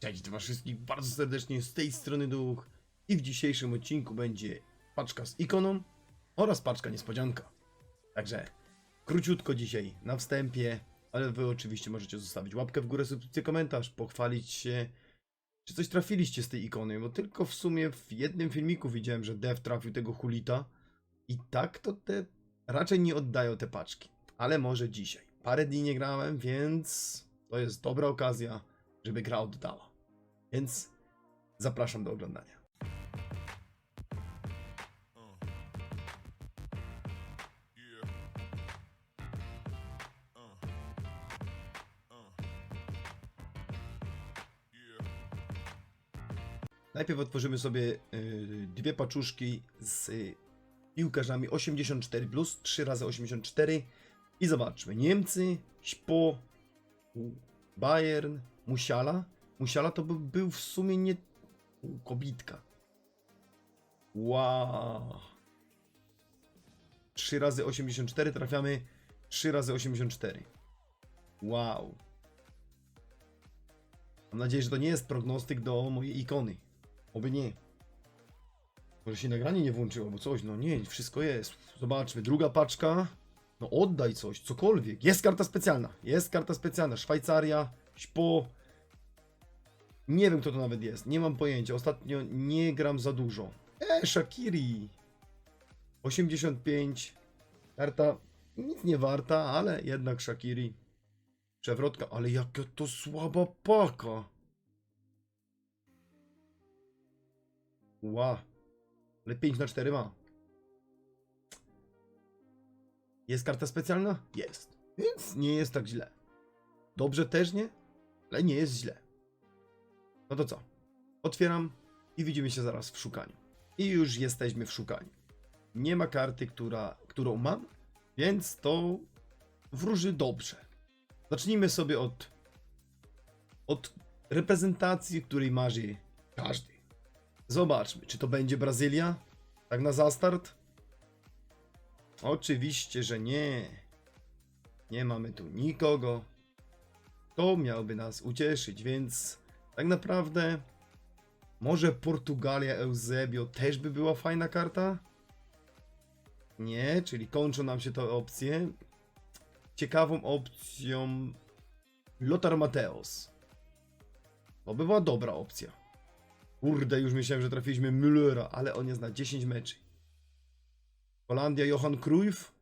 Cześć, was wszystkich bardzo serdecznie z tej strony Duch i w dzisiejszym odcinku będzie paczka z ikoną oraz paczka niespodzianka. Także króciutko dzisiaj na wstępie, ale wy oczywiście możecie zostawić łapkę w górę, subskrypcję, komentarz, pochwalić się, czy coś trafiliście z tej ikony, bo tylko w sumie w jednym filmiku widziałem, że Dev trafił tego hulita i tak to te raczej nie oddają te paczki, ale może dzisiaj. Parę dni nie grałem, więc to jest dobra okazja, żeby gra oddała. Więc zapraszam do oglądania. Najpierw otworzymy sobie y, dwie paczuszki z y, piłkarzami 84 plus 3 razy 84 i zobaczmy. Niemcy, Śpo, Bayern, Musiala. Musiala to by był w sumie nie... U, Kobitka. Wow. 3 razy 84 trafiamy 3 razy 84. Wow. Mam nadzieję, że to nie jest prognostyk do mojej ikony. Oby nie. Może się nagranie nie włączyło, bo coś, no nie, wszystko jest. Zobaczmy, druga paczka. No oddaj coś, cokolwiek. Jest karta specjalna, jest karta specjalna. Szwajcaria, Śpo. Nie wiem kto to nawet jest, nie mam pojęcia. Ostatnio nie gram za dużo. E, Shakiri. 85. Karta nic nie warta, ale jednak Shakiri. Przewrotka, ale jaka to słaba paka. Ła. Ale 5 na 4 ma. Jest karta specjalna? Jest. Więc nie jest tak źle. Dobrze też nie, ale nie jest źle. No to co? Otwieram i widzimy się zaraz w szukaniu. I już jesteśmy w szukaniu. Nie ma karty, która, którą mam, więc to wróży dobrze. Zacznijmy sobie od, od reprezentacji, której marzy każdy. Zobaczmy, czy to będzie Brazylia? Tak na zastart? Oczywiście, że nie. Nie mamy tu nikogo. To miałby nas ucieszyć, więc tak naprawdę może Portugalia Eusebio też by była fajna karta? Nie, czyli kończą nam się te opcje. Ciekawą opcją Lothar Mateos. To by była dobra opcja. Kurde, już myślałem, że trafiliśmy Müllera, ale on jest na 10 meczy. Holandia, Johan Cruyff.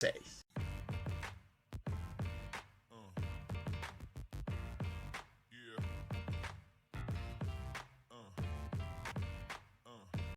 Cześć.